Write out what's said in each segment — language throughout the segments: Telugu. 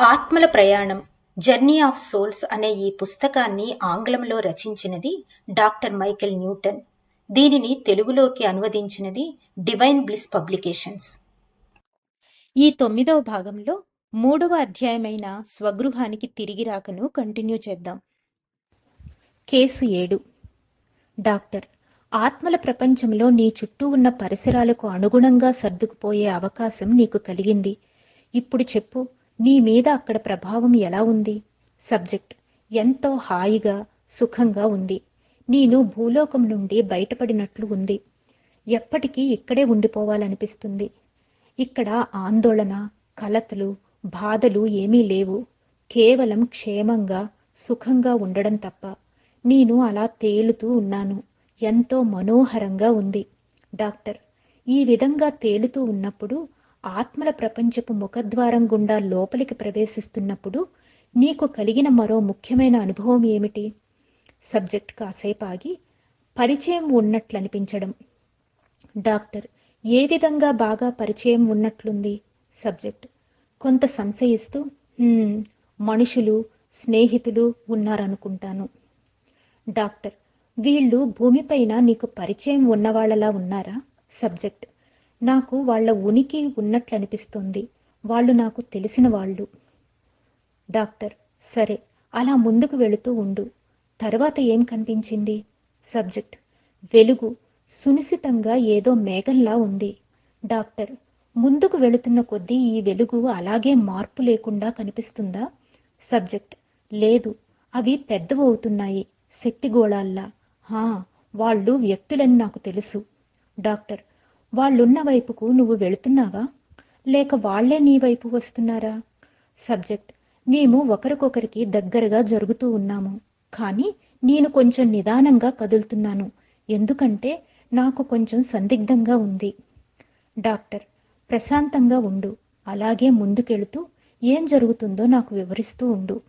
ఆత్మల ప్రయాణం జర్నీ ఆఫ్ సోల్స్ అనే ఈ పుస్తకాన్ని ఆంగ్లంలో రచించినది డాక్టర్ మైకెల్ న్యూటన్. దీనిని తెలుగులోకి అనువదించినది డివైన్ బ్లిస్ పబ్లికేషన్స్. ఈ తొమ్మిదవ భాగంలో మూడవ అధ్యాయమైన స్వగృహానికి తిరిగి రాకను కంటిన్యూ చేద్దాం. కేసు ఏడు. డాక్టర్ ఆత్మల ప్రపంచంలో నీ చుట్టూ ఉన్న పరిసరాలకు అనుగుణంగా సర్దుకుపోయే అవకాశం నీకు కలిగింది. ఇప్పుడు చెప్పు నీ మీద అక్కడ ప్రభావం ఎలా ఉంది? సబ్జెక్ట్ ఎంతో హాయిగా సుఖంగా ఉంది. నేను భూలోకం నుండి బయటపడినట్లు ఉంది. ఎప్పటికీ ఇక్కడే ఉండిపోవాలనిపిస్తుంది. ఇక్కడ ఆందోళన కలతలు బాధలు ఏమీ లేవు. కేవలం క్షేమంగా సుఖంగా ఉండడం తప్ప. నేను అలా తేలుతూ ఉన్నాను. ఎంతో మనోహరంగా ఉంది. డాక్టర్ ఈ విధంగా తేలుతూ ఉన్నప్పుడు ఆత్మల ప్రపంచపు ముఖద్వారం గుండా లోపలికి ప్రవేశిస్తున్నప్పుడు నీకు కలిగిన మరో ముఖ్యమైన అనుభవం ఏమిటి? సబ్జెక్ట్ కాసేపు ఆగి పరిచయం ఉన్నట్లు అనిపించడం డాక్టర్ ఏ విధంగా బాగా పరిచయం ఉన్నట్లుంది? సబ్జెక్ట్ కొంత సంశయిస్తూ మనుషులు స్నేహితులు ఉన్నారనుకుంటాను. డాక్టర్ వీళ్ళు భూమిపైన నీకు పరిచయం ఉన్నవాళ్ళలా ఉన్నారా? సబ్జెక్ట్ నాకు వాళ్ళ ఉనికి ఉన్నట్లు అనిపిస్తుంది వాళ్ళు నాకు తెలిసిన వాళ్ళు. డాక్టర్ సరే అలా ముందుకు వెళుతూ ఉండు. తర్వాత ఏం కనిపించింది? సబ్జెక్ట్. వెలుగు సునిశితంగా ఏదో మేఘంలా ఉంది. డాక్టర్ ముందుకు వెళుతున్న కొద్దీ ఈ వెలుగు అలాగే మార్పు లేకుండా కనిపిస్తుందా? సబ్జెక్ట్. లేదు అవి పెద్దవవుతున్నాయి శక్తి గోళాల్లా హా వాళ్ళు వ్యక్తులని నాకు తెలుసు. డాక్టర్ వాళ్ళున్న వైపుకు నువ్వు వెళుతున్నావా? లేక వాళ్ళే నీ వైపు వస్తున్నారా? సబ్జెక్ట్ మేము ఒకరికొకరికి దగ్గరగా జరుగుతూ ఉన్నాము. కానీ నేను కొంచెం నిదానంగా కదులుతున్నాను. ఎందుకంటే నాకు కొంచెం సందిగ్ధంగా ఉంది. డాక్టర్ ప్రశాంతంగా ఉండు. అలాగే ముందుకెళుతూ ఏం జరుగుతుందో నాకు వివరిస్తూ ఉండు.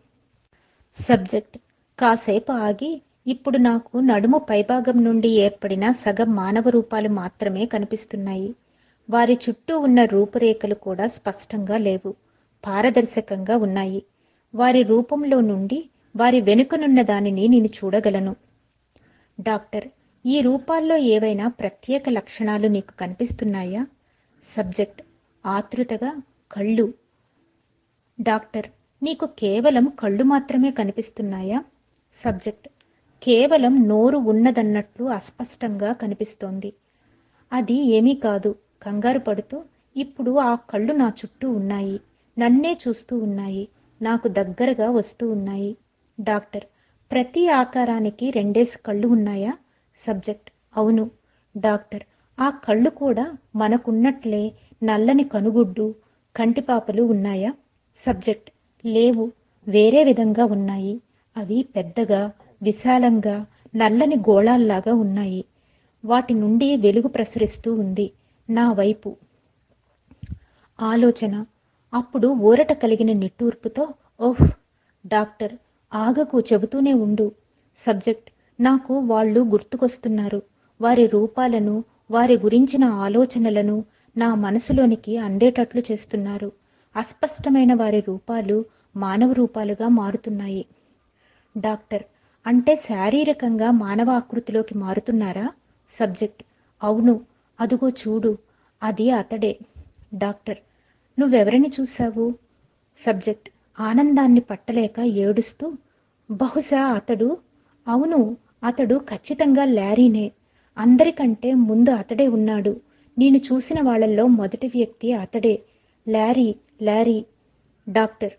సబ్జెక్ట్ కాసేపు ఆగి ఇప్పుడు నాకు నడుము పైభాగం నుండి ఏర్పడిన సగం మానవ రూపాలు మాత్రమే కనిపిస్తున్నాయి. వారి చుట్టూ ఉన్న రూపురేఖలు కూడా స్పష్టంగా లేవు పారదర్శకంగా ఉన్నాయి. వారి రూపంలో నుండి వారి వెనుకనున్న దానిని నేను చూడగలను. డాక్టర్ ఈ రూపాల్లో ఏవైనా ప్రత్యేక లక్షణాలు నీకు కనిపిస్తున్నాయా? సబ్జెక్ట్ ఆతృతగా కళ్ళు. డాక్టర్ నీకు కేవలం కళ్ళు మాత్రమే కనిపిస్తున్నాయా? సబ్జెక్ట్ కేవలం నోరు ఉన్నదన్నట్లు అస్పష్టంగా కనిపిస్తోంది. అది ఏమీ కాదు. కంగారు పడుతూ ఇప్పుడు ఆ కళ్ళు నా చుట్టూ ఉన్నాయి. నన్నే చూస్తూ ఉన్నాయి. నాకు దగ్గరగా వస్తూ ఉన్నాయి. డాక్టర్ ప్రతి ఆకారానికి రెండేసి కళ్ళు ఉన్నాయా? సబ్జెక్ట్ అవును. డాక్టర్ ఆ కళ్ళు కూడా మనకున్నట్లే నల్లని కనుగుడ్డు కంటిపాపలు ఉన్నాయా? సబ్జెక్ట్ లేవు. వేరే విధంగా ఉన్నాయి. అవి పెద్దగా విశాలంగా నల్లని గోళాల్లాగా ఉన్నాయి. వాటి నుండి వెలుగు ప్రసరిస్తూ ఉంది నా వైపు. ఆలోచన. అప్పుడు ఊరట కలిగిన నిట్టూర్పుతో ఓహ్ డాక్టర్ ఆగకు చెబుతూనే ఉండు. సబ్జెక్ట్. నాకు వాళ్ళు గుర్తుకొస్తున్నారు. వారి రూపాలను వారి గురించిన ఆలోచనలను నా మనసులోనికి అందేటట్లు చేస్తున్నారు. అస్పష్టమైన వారి రూపాలు మానవ రూపాలుగా మారుతున్నాయి. డాక్టర్ అంటే శారీరకంగా మానవ ఆకృతిలోకి మారుతున్నారా? సబ్జెక్ట్. అవును. అదుగో చూడు. అది అతడే. డాక్టర్. నువ్వెవరిని చూశావు? సబ్జెక్ట్. ఆనందాన్ని పట్టలేక ఏడుస్తూ బహుశా అతడు అవును అతడు ఖచ్చితంగా లారీనే. అందరికంటే ముందు అతడే ఉన్నాడు. నేను చూసిన వాళ్ళల్లో మొదటి వ్యక్తి అతడే. Lorry lorry. డాక్టర్.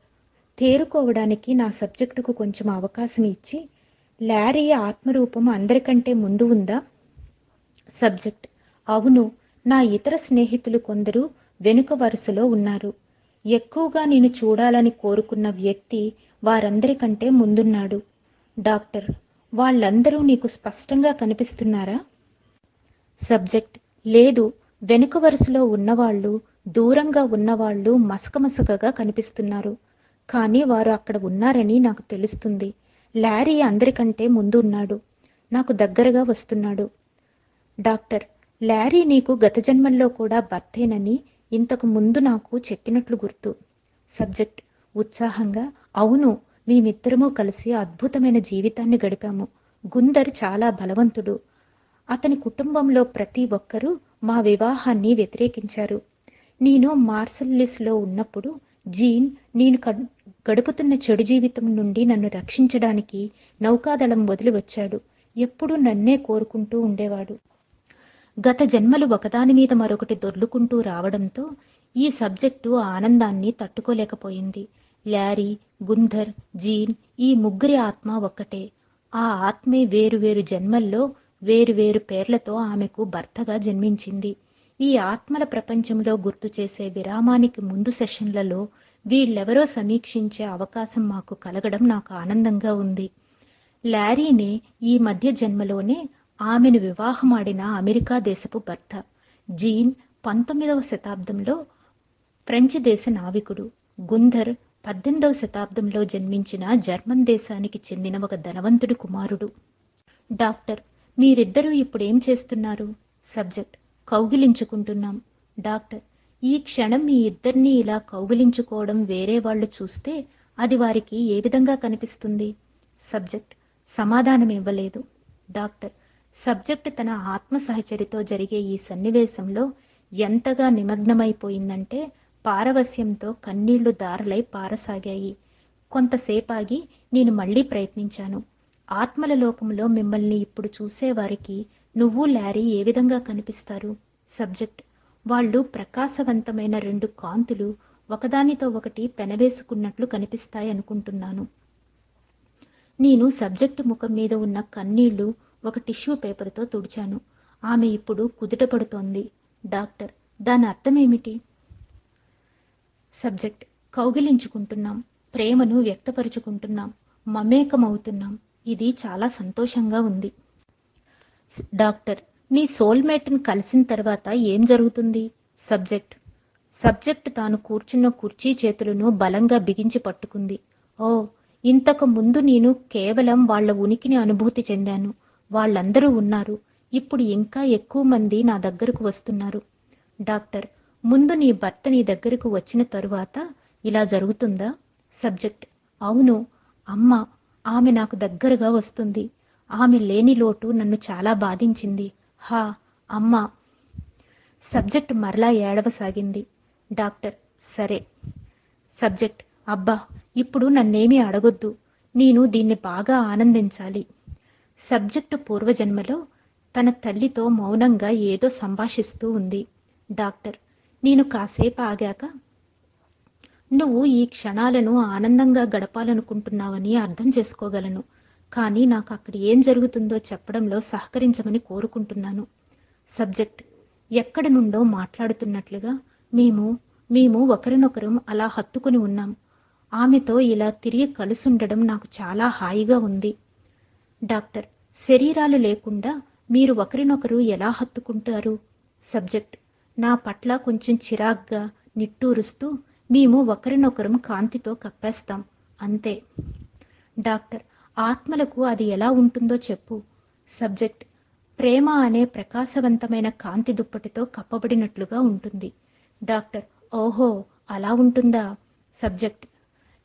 తేరుకోవడానికి నా సబ్జెక్టుకు కొంచెం అవకాశం ఇచ్చి లారీ ఆత్మరూపం అందరికంటే ముందు ఉందా? సబ్జెక్ట్. అవును నా ఇతర స్నేహితులు కొందరు వెనుక వరుసలో ఉన్నారు. ఎక్కువగా నేను చూడాలని కోరుకున్న వ్యక్తి వారందరికంటే ముందున్నాడు. డాక్టర్ వాళ్ళందరూ నీకు స్పష్టంగా కనిపిస్తున్నారా? సబ్జెక్ట్. లేదు వెనుక వరుసలో ఉన్నవాళ్ళు దూరంగా ఉన్నవాళ్ళు మసకమసకగా కనిపిస్తున్నారు. కానీ వారు అక్కడ ఉన్నారని నాకు తెలుస్తుంది. లారీ అందరికంటే ముందు ఉన్నాడు నాకు దగ్గరగా వస్తున్నాడు. డాక్టర్ లారీ నీకు గత జన్మల్లో కూడా భర్తేనని ఇంతకు ముందు నాకు చెప్పినట్లు గుర్తు. సబ్జెక్ట్ ఉత్సాహంగా అవును మేమిద్దరము కలిసి అద్భుతమైన జీవితాన్ని గడిపాము. గుందర్ చాలా బలవంతుడు. అతని కుటుంబంలో ప్రతి ఒక్కరూ మా వివాహాన్ని వ్యతిరేకించారు. నేను మార్సల్లిస్లో ఉన్నప్పుడు జీన్ నేను గడుపుతున్న చెడు జీవితం నుండి నన్ను రక్షించడానికి నౌకాదళం వదిలి వచ్చాడు. ఎప్పుడూ నన్నే కోరుకుంటూ ఉండేవాడు. గత జన్మలు ఒకదాని మీద మరొకటి దొర్లుకుంటూ రావడంతో ఈ సబ్జెక్టు ఆనందాన్ని తట్టుకోలేకపోయింది. ల్యారీ గుంధర్ జీన్ ఈ ముగ్గురి ఆత్మ ఒక్కటే. ఆ ఆత్మే వేరువేరు జన్మల్లో వేరువేరు పేర్లతో ఆమెకు భర్తగా జన్మించింది. ఈ ఆత్మల ప్రపంచంలో గుర్తు చేసే విరామానికి ముందు సెషన్లలో వీళ్ళెవరో సమీక్షించే అవకాశం మాకు కలగడం నాకు ఆనందంగా ఉంది. లారీనే ఈ మధ్య జన్మలోనే ఆమెను వివాహమాడిన అమెరికా దేశపు భర్త. జీన్ పంతొమ్మిదవ శతాబ్దంలో ఫ్రెంచ్ దేశ నావికుడు. గుంధర్ పద్దెనిమిదవ శతాబ్దంలో జన్మించిన జర్మన్ దేశానికి చెందిన ఒక ధనవంతుడి కుమారుడు. డాక్టర్ మీరిద్దరూ ఇప్పుడేం చేస్తున్నారు? సబ్జెక్ట్ కౌగిలించుకుంటున్నాం. డాక్టర్ ఈ క్షణం మీ ఇద్దరిని ఇలా కౌగిలించుకోవడం వేరే వాళ్ళు చూస్తే అది వారికి ఏ విధంగా కనిపిస్తుంది? సబ్జెక్ట్ సమాధానం ఇవ్వలేదు డాక్టర్ సబ్జెక్ట్ తన ఆత్మ సహచరితో జరిగే ఈ సన్నివేశంలో ఎంతగా నిమగ్నమైపోయిందంటే పారవస్యంతో కన్నీళ్ళు దారలై పారసాగాయి. కొంతసేపాగి నేను మళ్ళీ ప్రయత్నించాను. ఆత్మల లోకంలో మిమ్మల్ని ఇప్పుడు చూసేవారికి నువ్వు లారీ ఏ విధంగా కనిపిస్తారు? సబ్జెక్ట్. వాళ్ళు ప్రకాశవంతమైన రెండు కాంతులు ఒకదానితో ఒకటి పెనవేసుకున్నట్లు కనిపిస్తాయి అనుకుంటున్నాను నేను సబ్జెక్టు ముఖం మీద ఉన్న కన్నీళ్ళు ఒక టిష్యూ పేపర్తో తుడిచాను. ఆమె ఇప్పుడు కుదుటపడుతోంది డాక్టర్ దాని అర్థమేమిటి? సబ్జెక్ట్. కౌగిలించుకుంటున్నాం. ప్రేమను వ్యక్తపరుచుకుంటున్నాం. మమేకమవుతున్నాం. ఇది చాలా సంతోషంగా ఉంది. డాక్టర్ నీ సోల్మేట్ని కలిసిన తర్వాత ఏం జరుగుతుంది? సబ్జెక్ట్. సబ్జెక్ట్ తాను కూర్చున్న కుర్చీ చేతులను బలంగా బిగించి పట్టుకుంది. ఓ ఇంతకు ముందు నేను కేవలం వాళ్ళ ఉనికిని అనుభూతి చెందాను. వాళ్ళందరూ ఉన్నారు. ఇప్పుడు ఇంకా ఎక్కువ మంది నా దగ్గరకు వస్తున్నారు. డాక్టర్ ముందు నీ భర్త నీ దగ్గరకు వచ్చిన తరువాత ఇలా జరుగుతుందా? సబ్జెక్ట్. అవును. అమ్మ ఆమె నాకు దగ్గరగా వస్తుంది. ఆమె లేని లోటు నన్ను చాలా బాధించింది. హా అమ్మ. సబ్జెక్ట్ మరలా ఏడవసాగింది. డాక్టర్ సరే. సబ్జెక్ట్ అబ్బా ఇప్పుడు నన్నేమీ అడగొద్దు. నేను దీన్ని బాగా ఆనందించాలి. సబ్జెక్టు పూర్వజన్మలో తన తల్లితో మౌనంగా ఏదో సంభాషిస్తూ ఉంది. డాక్టర్ నేను కాసేపు ఆగాక నువ్వు ఈ క్షణాలను ఆనందంగా గడపాలనుకుంటున్నావని అర్థం చేసుకోగలను. కానీ నాకు అక్కడ ఏం జరుగుతుందో చెప్పడంలో సహకరించమని కోరుకుంటున్నాను. సబ్జెక్ట్. ఎక్కడ నుండో మాట్లాడుతున్నట్లుగా మేము మేము ఒకరినొకరం అలా హత్తుకుని ఉన్నాం. ఆమెతో ఇలా తిరిగి కలుసుండడం నాకు చాలా హాయిగా ఉంది. డాక్టర్. శరీరాలు లేకుండా మీరు ఒకరినొకరు ఎలా హత్తుకుంటారు? సబ్జెక్ట్. నా పట్ల కొంచెం చిరాగ్గా నిట్టూరుస్తూ మేము ఒకరినొకరం కాంతితో కప్పేస్తాం. అంతే. డాక్టర్. ఆత్మలకు అది ఎలా ఉంటుందో చెప్పు. సబ్జెక్ట్. ప్రేమ అనే ప్రకాశవంతమైన కాంతి దుప్పటితో కప్పబడినట్లుగా ఉంటుంది. డాక్టర్. ఓహో అలా ఉంటుందా? సబ్జెక్ట్.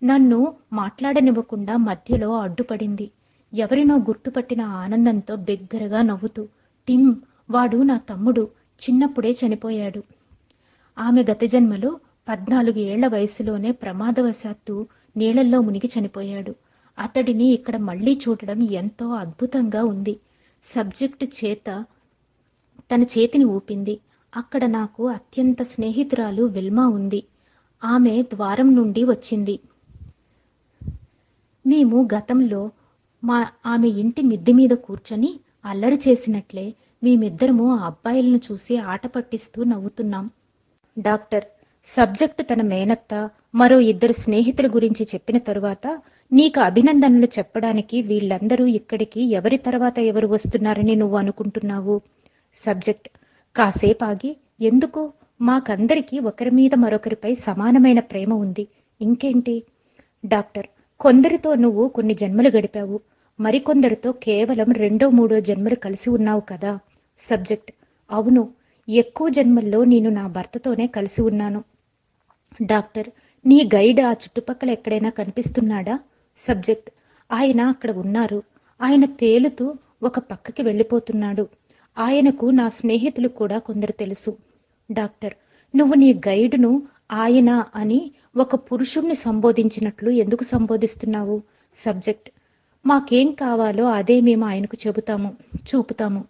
నన్ను మాట్లాడనివ్వకుండా మధ్యలో అడ్డుపడింది. ఎవరినో గుర్తుపట్టిన ఆనందంతో బిగ్గరగా నవ్వుతూ టిమ్ వాడు నా తమ్ముడు చిన్నప్పుడే చనిపోయాడు. ఆమె గత జన్మలో పద్నాలుగు ఏళ్ళ వయసులోనే ప్రమాదవశాత్తు నీళ్ళల్లో మునిగి చనిపోయాడు. అతడిని ఇక్కడ మళ్ళీ చూడడం ఎంతో అద్భుతంగా ఉంది. సబ్జెక్టు చేత తన చేతిని ఊపింది. అక్కడ నాకు అత్యంత స్నేహితురాలు విల్మా ఉంది. ఆమె ద్వారం నుండి వచ్చింది. మేము గతంలో మా ఆమె ఇంటి మిద్దె మీద కూర్చొని అల్లరి చేసినట్లే మేమిద్దరము ఆ అబ్బాయిలను చూసి ఆట పట్టిస్తూ నవ్వుతున్నాం. డాక్టర్ సబ్జెక్టు తన మేనత్త మరో ఇద్దరు స్నేహితుల గురించి చెప్పిన తరువాత నీకు అభినందనలు చెప్పడానికి వీళ్ళందరూ ఇక్కడికి ఎవరి తర్వాత ఎవరు వస్తున్నారని నువ్వు అనుకుంటున్నావు? సబ్జెక్ట్. కాసేపు ఆగి ఎందుకు? మాకందరికీ ఒకరి మీద మరొకరిపై సమానమైన ప్రేమ ఉంది. ఇంకేంటి? డాక్టర్ కొందరితో నువ్వు కొన్ని జన్మలు గడిపావు. మరికొందరితో కేవలం రెండో మూడో జన్మలు కలిసి ఉన్నావు కదా? సబ్జెక్ట్. అవును ఎక్కువ జన్మల్లో నేను నా భర్తతోనే కలిసి ఉన్నాను. డాక్టర్ నీ గైడ్ ఆ చుట్టుపక్కల ఎక్కడైనా కనిపిస్తున్నాడా? సబ్జెక్ట్. ఆయన అక్కడ ఉన్నారు. ఆయన తేలుతూ ఒక పక్కకి వెళ్ళిపోతున్నాడు. ఆయనకు నా స్నేహితులు కూడా కొందరు తెలుసు. డాక్టర్ నువ్వు నీ గైడును ఆయన అని ఒక పురుషుణ్ణి సంబోధించినట్లు ఎందుకు సంబోధిస్తున్నావు? సబ్జెక్ట్. మాకేం కావాలో అదే మేము ఆయనకు చెబుతాము చూపుతాము.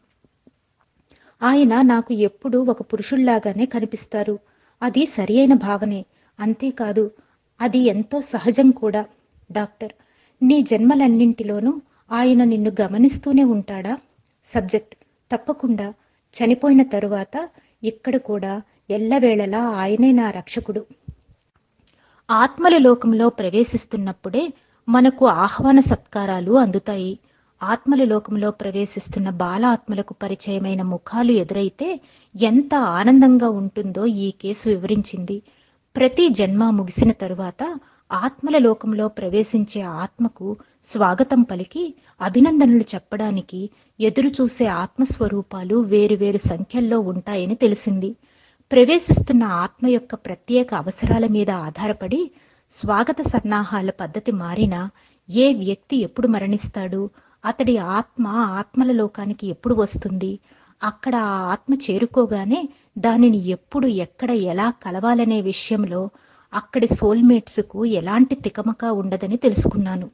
ఆయన నాకు ఎప్పుడూ ఒక పురుషుల్లాగానే కనిపిస్తారు. అది సరి అయిన భావనే. అంతేకాదు అది ఎంతో సహజం కూడా. డాక్టర్ నీ జన్మలన్నింటిలోనూ ఆయన నిన్ను గమనిస్తూనే ఉంటాడా? సబ్జెక్ట్ తప్పకుండా. చనిపోయిన తరువాత ఇక్కడ కూడా ఎల్లవేళలా ఆయనే నా రక్షకుడు. ఆత్మల లోకంలో ప్రవేశిస్తున్నప్పుడే మనకు ఆహ్వాన సత్కారాలు అందుతాయి. ఆత్మల లోకంలో ప్రవేశిస్తున్న బాల ఆత్మలకు పరిచయమైన ముఖాలు ఎదురైతే ఎంత ఆనందంగా ఉంటుందో ఈ కేసు వివరించింది. ప్రతి జన్మ ముగిసిన తరువాత ఆత్మల లోకంలో ప్రవేశించే ఆత్మకు స్వాగతం పలికి అభినందనలు చెప్పడానికి ఎదురు చూసే ఆత్మస్వరూపాలు వేరువేరు సంఖ్యల్లో ఉంటాయని తెలిసింది. ప్రవేశిస్తున్న ఆత్మ యొక్క ప్రత్యేక అవసరాల మీద ఆధారపడి స్వాగత సన్నాహాల పద్ధతి మారినా ఏ వ్యక్తి ఎప్పుడు మరణిస్తాడు? అతడి ఆత్మ ఆత్మల లోకానికి ఎప్పుడు వస్తుంది? అక్కడ ఆ ఆత్మ చేరుకోగానే దానిని ఎప్పుడు ఎక్కడ ఎలా కలవాలనే విషయంలో అక్కడి సోల్మేట్స్కు ఎలాంటి తికమక ఉండదని తెలుసుకున్నాను.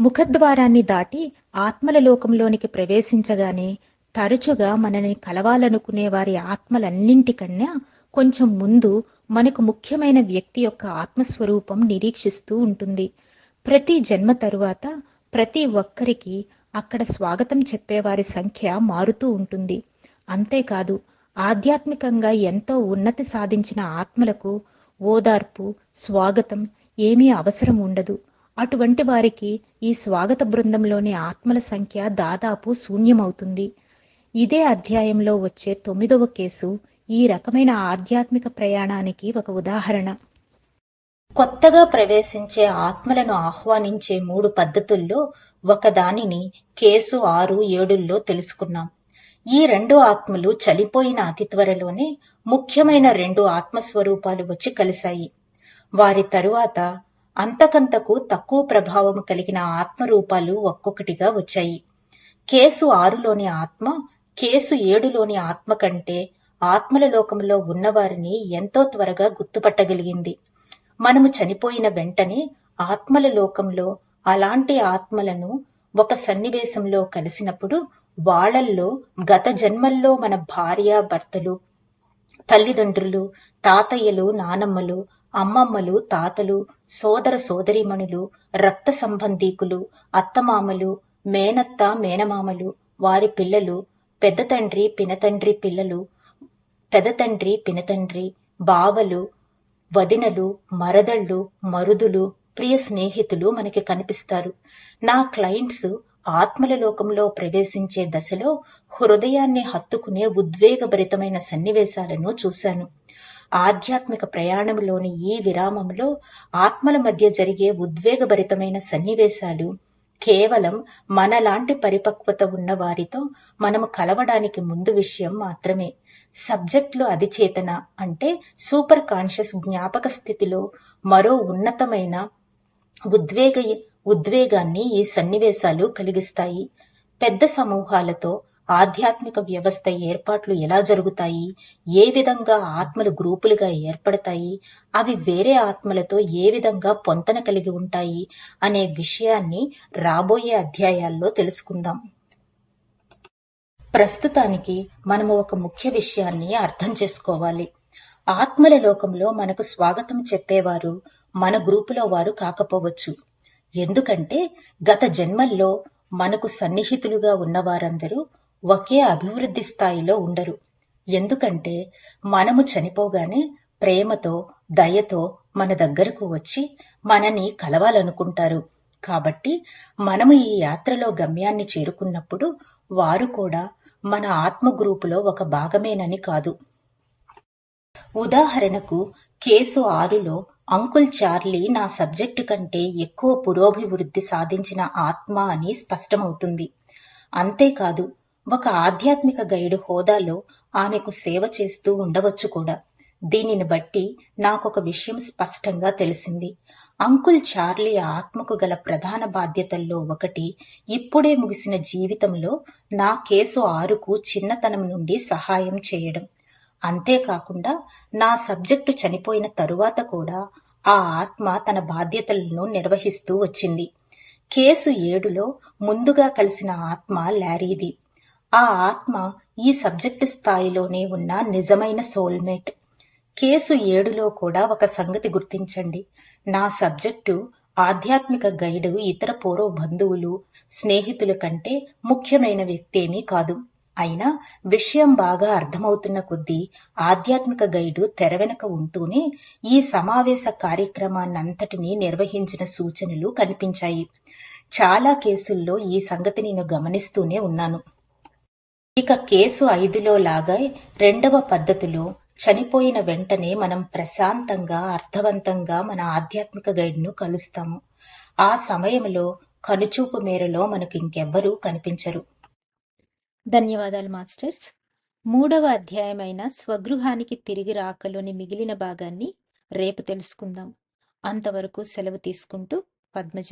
ముఖద్వారాన్ని దాటి ఆత్మల లోకంలోనికి ప్రవేశించగానే తరచుగా మనని కలవాలనుకునే వారి ఆత్మలన్నింటికన్నా కొంచెం ముందు మనకు ముఖ్యమైన వ్యక్తి యొక్క ఆత్మస్వరూపం నిరీక్షిస్తూ ఉంటుంది. ప్రతి జన్మ తరువాత ప్రతి ఒక్కరికి అక్కడ స్వాగతం చెప్పేవారి సంఖ్య మారుతూ ఉంటుంది. అంతేకాదు ఆధ్యాత్మికంగా ఎంతో ఉన్నతి సాధించిన ఆత్మలకు ఓదార్పు స్వాగతం ఏమీ అవసరం ఉండదు. అటువంటి వారికి ఈ స్వాగత బృందంలోని ఆత్మల సంఖ్య దాదాపు శూన్యమవుతుంది. ఇదే అధ్యాయంలో వచ్చే తొమ్మిదవ కేసు ఈ రకమైన ఆధ్యాత్మిక ప్రయాణానికి ఒక ఉదాహరణ. కొత్తగా ప్రవేశించే ఆత్మలను ఆహ్వానించే మూడు పద్ధతుల్లో ఒకదానిని కేసు ఆరు ఏడుల్లో తెలుసుకున్నాం. ఈ రెండు ఆత్మలు చనిపోయిన అతి త్వరలోనే ముఖ్యమైన రెండు ఆత్మస్వరూపాలు వచ్చి కలిశాయి. వారి తరువాత అంతకంతకు తక్కువ ప్రభావం కలిగిన ఆత్మరూపాలు ఒక్కొక్కటిగా వచ్చాయి. కేసు ఆరులోని ఆత్మ కేసు ఏడులోని ఆత్మ కంటే ఆత్మల లోకంలో ఉన్నవారిని ఎంతో త్వరగా గుర్తుపట్టగలిగింది. మనము చనిపోయిన వెంటనే ఆత్మల లోకంలో అలాంటి ఆత్మలను ఒక సన్నివేశంలో కలిసినప్పుడు వాళ్ళల్లో గత జన్మల్లో మన భార్య భర్తలు తల్లిదండ్రులు తాతయ్యలు నానమ్మలు అమ్మమ్మలు తాతలు సోదర సోదరీమణులు రక్త సంబంధీకులు అత్తమామలు మేనత్త మేనమామలు వారి పిల్లలు పెద్ద తండ్రి పినతండ్రి పిల్లలు పెదతండ్రి పినతండ్రి బావలు వదినలు మరదళ్ళు మరుదులు ప్రియ స్నేహితులు మనకి కనిపిస్తారు. నా క్లయింట్స్ ఆత్మల లోకంలో ప్రవేశించే దశలో హృదయాన్ని హత్తుకునే ఉద్వేగభరితమైన సన్నివేశాలను చూశాను. ఆధ్యాత్మిక ప్రయాణంలోని ఈ విరామంలో ఆత్మల మధ్య జరిగే ఉద్వేగభరితమైన సన్నివేశాలు కేవలం మనలాంటి పరిపక్వత ఉన్న వారితో మనము కలవడానికి ముందు విషయం మాత్రమే. సబ్జెక్టులు అధిచేతన అంటే సూపర్ కాన్షియస్ జ్ఞాపక స్థితిలో మరో ఉన్నతమైన ఉద్వేగ ఉద్వేగాన్ని ఈ సన్నివేశాలు కలిగిస్తాయి. పెద్ద సమూహాలతో ఆధ్యాత్మిక వ్యవస్థ ఏర్పాట్లు ఎలా జరుగుతాయి? ఏ విధంగా ఆత్మలు గ్రూపులుగా ఏర్పడతాయి? అవి వేరే ఆత్మలతో ఏ విధంగా పొంతన కలిగి ఉంటాయి? అనే విషయాన్ని రాబోయే అధ్యాయాల్లో తెలుసుకుందాం. ప్రస్తుతానికి మనము ఒక ముఖ్య విషయాన్ని అర్థం చేసుకోవాలి. ఆత్మల లోకంలో మనకు స్వాగతం చెప్పేవారు మన గ్రూపులో వారు కాకపోవచ్చు. ఎందుకంటే గత జన్మల్లో మనకు సన్నిహితులుగా ఉన్నవారందరూ ఒకే అభివృద్ధి స్థాయిలో ఉండరు. ఎందుకంటే మనము చనిపోగానే ప్రేమతో దయతో మన దగ్గరకు వచ్చి మనని కలవాలనుకుంటారు. కాబట్టి మనము ఈ యాత్రలో గమ్యాన్ని చేరుకున్నప్పుడు వారు కూడా మన ఆత్మ గ్రూపులో ఒక భాగమేనని కాదు. ఉదాహరణకు కేసు ఆరులో అంకుల్ చార్లీ నా సబ్జెక్టు కంటే ఎక్కువ పురోభివృద్ధి సాధించిన ఆత్మ అని స్పష్టమవుతుంది. అంతేకాదు ఒక ఆధ్యాత్మిక గైడు హోదాలో ఆమెకు సేవ చేస్తూ ఉండవచ్చు కూడా. దీనిని బట్టి నాకొక విషయం స్పష్టంగా తెలిసింది. అంకుల్ చార్లీ ఆత్మకు గల ప్రధాన బాధ్యతల్లో ఒకటి ఇప్పుడే ముగిసిన జీవితంలో నా కేసు ఆరుకు చిన్నతనం నుండి సహాయం చేయడం. అంతేకాకుండా నా సబ్జెక్టు చనిపోయిన తరువాత కూడా ఆ ఆత్మ తన బాధ్యతలను నిర్వహిస్తూ వచ్చింది. కేసు ఏడులో ముందుగా కలిసిన ఆత్మ లారీది. ఆ ఆత్మ ఈ సబ్జెక్టు స్థాయిలోనే ఉన్న నిజమైన సోల్మేట్. కేసు ఏడులో కూడా ఒక సంగతి గుర్తించండి. నా సబ్జెక్టు ఆధ్యాత్మిక గైడు ఇతర పూర్వ బంధువులు స్నేహితుల కంటే ముఖ్యమైన వ్యక్తేమీ కాదు. అయినా విషయం బాగా అర్థమవుతున్న కొద్దీ ఆధ్యాత్మిక గైడు తెర వెనక ఉంటూనే ఈ సమావేశ కార్యక్రమాన్నంతటినీ నిర్వహించిన సూచనలు కనిపించాయి. చాలా కేసుల్లో ఈ సంగతి నేను గమనిస్తూనే ఉన్నాను. ఇక కేసు ఐదులో లాగా రెండవ పద్ధతిలో చనిపోయిన వెంటనే మనం ప్రశాంతంగా అర్థవంతంగా మన ఆధ్యాత్మిక గైడ్ను కలుస్తాము. ఆ సమయంలో కనుచూపు మేరలో మనకు ఇంకెవ్వరూ కనిపించరు. ధన్యవాదాలు మాస్టర్స్. మూడవ అధ్యాయమైన స్వగృహానికి తిరిగి రాకలోని మిగిలిన భాగాన్ని రేపు తెలుసుకుందాం. అంతవరకు సెలవు తీసుకుంటూ పద్మజ